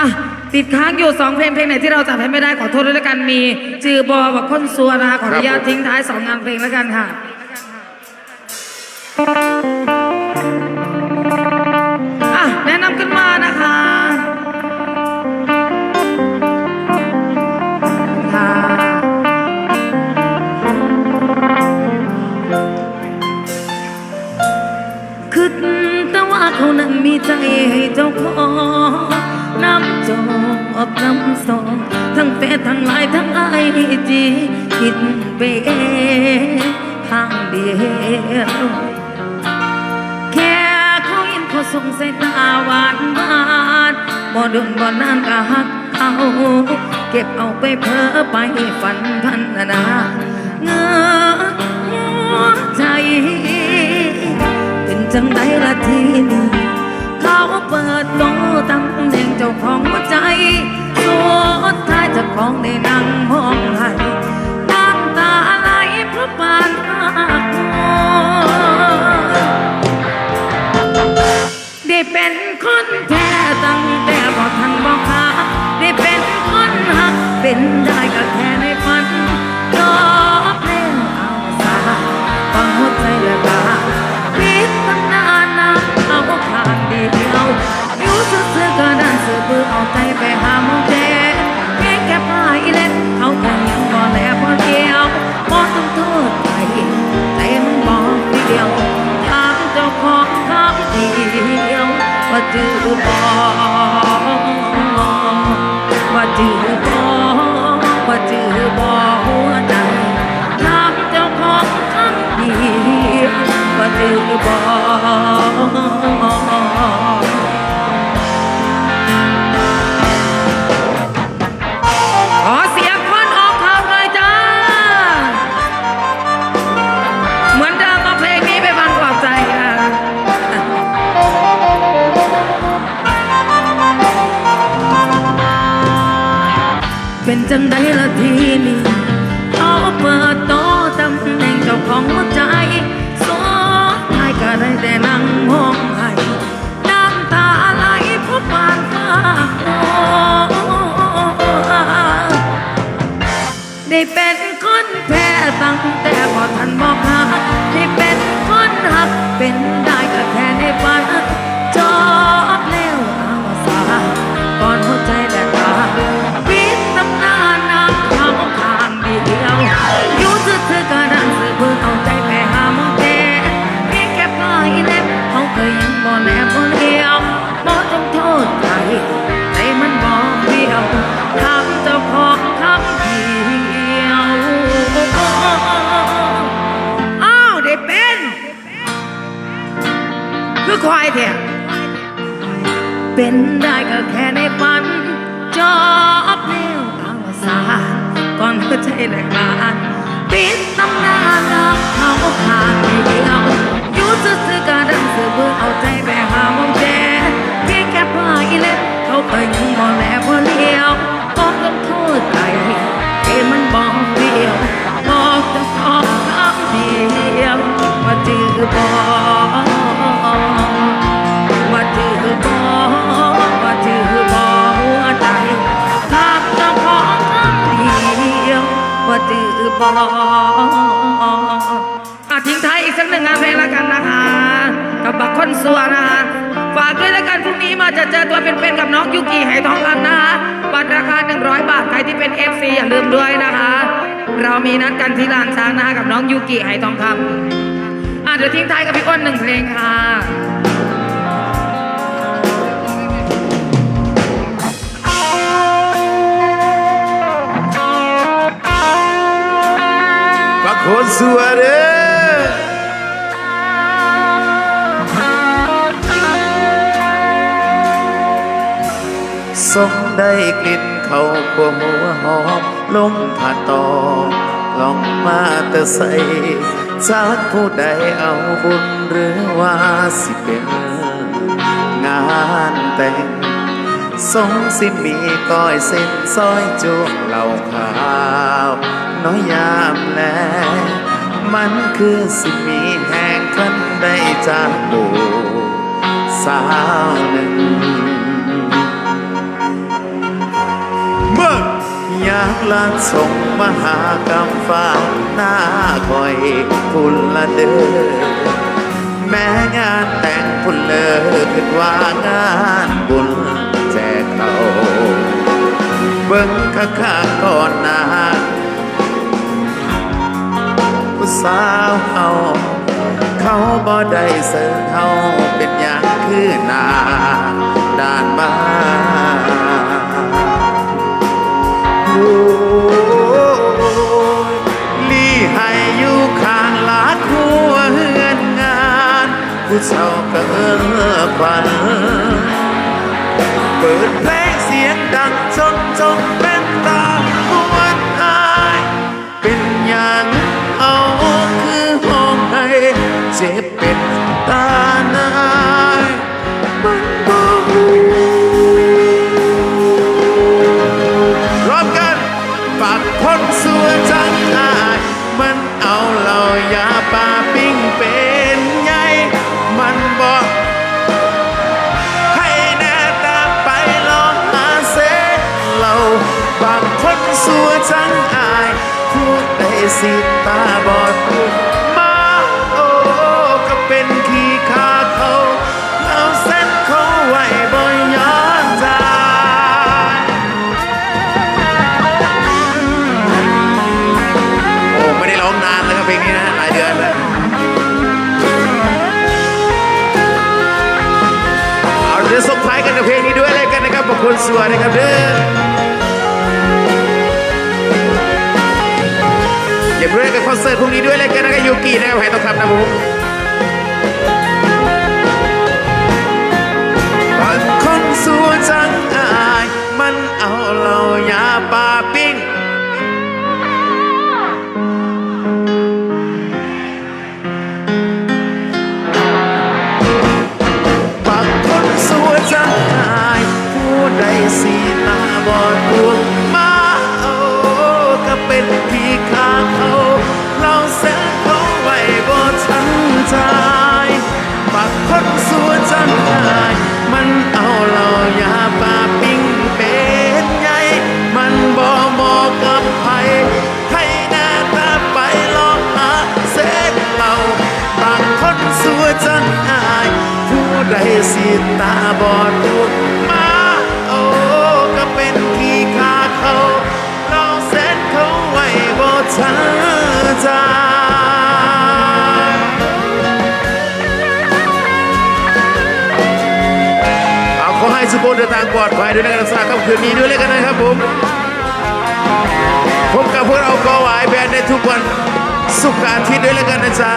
อะติดค้างอยู่สองเพลงเพลงไหนที่เราจับให้ไม่ได้ขอโทษด้วยแล้วกันมี จือบอกับคนซัวนะคะขออนุญาตทิ้งท้ายสองงานเพลงแล้วกันค่ะอะแนะนำขึ้นมานะคะค่ะคิดแต่ว่าเขานั้นมีใจให้เจ้าของน้ำจ อบน้ำสองทั้งเฟซทั้งไลน์ทั้งไอจีคิดไปเองทางเดียว แค่เขาเห็นเขาสงสายตาหวานหวานบ่ดนบ่นานก็หักเขาเก็บเอาไปเพ้อไปฝันพันนาเงือหัวใจ เป็นจังไดละทีนี้เขาเปิดโตตำแหน่งเจ้าของหัวใจ วอดท้ายเจ้าของในนั่งมองให้ ว่าจือบอกว่าจือบอกว่าจือบอหัวใจรักเจ้าของคำเดียวว่าจือบอ เป็นจังไดละทีนี้เขาเปิดโตตำแหน่งเจ้าของหัวใจสุดท้ายก็ได้แต่นั่งมอง ควายเถอะเป็นได้ก็แค่ บออะทิ้งท้ายอีกสักหนึ่งงานเพลงแล้วกันนะคะ กับบักคนสัวนะคะ ฝากด้วยแล้วกันพรุ่งนี้มาจะเจอตัวเป็นๆกับน้องยุกิไหทองคำนะคะบัตรราคา 100 บาทใครที่เป็น FC อย่าลืมด้วยนะคะ เรามีนัดกันที่ลานช้างนะคะกับน้องยูกิไหทองคำอะเดี๋ยวทิ้งท้ายกับพี่อ้นหนึ่งเพลงค่ะ ปักโคนสัวเด้อส่งได้กลิ่นเขาขัวหัวหอมลมผ่าตอลองมาแต่ใส่จากผู้ใดเอาบุญหรือว่าสิเป็นงานแต่งสงสิมีก้อยเส้นซอยจุกเหล่าขาว น้อยยามแล มันคือสิมีแห่งคันได้จากดูสาวหนึ่งละส่งมาหากำฟ้าหน้าคอยคุณละเด้อแม้งานแต่งพุ่นเลิกขึ้นว่างานบุญแจกเขา เบิ่งข้าข้าก่อนหนา สาวเฮาเขาบ่ได้เสิร์เฮาเป็นอย่างคือนาด้านมาโอ้ลี่ให้อยู่ข้างลาคัวเฮือนงานผู้เฒ่าก็เออควันเปิดเพลงเสียงดังจนจนเป็นตา เจ็บเป็นตานายมันบ่หูพร้อมกันปากพ้นสัวจังอายมันเอาเหล่ายาปลาปิ้งเป็นใหญ่มันบอกให้แน่ตาไปลองหาเส้นเราบางคนสัวจังอายพูดได้สิตาบอดพูด เลยกันนะครับขอบคุณสวัสดีครับเด้ออย่าเพิ่งกับคอนเสิร์ตพรุ่งนี้ด้วยเลยกันนะครับยูกินะครับแห่ต้องคำนะผมบางคนสัวจังอาย มันเอาเรายาปลาปิ้ จังอาย ผู้ใดสิตาบอดพูดมาโอ้ก็เป็นขี้ขาเขาเราเส้นเขาไว้บ่ทันใจเอาขอให้สุโขเดินทางปลอดภัยด้วยนะครับสำหรับค่ำคืนนี้ด้วยเลยกันนะครับผมพบกับพวกเรากอหวายแบนด์ในทุกวันสุกร์อาทิตย์ด้วยแล้วกันนะจ๊ะ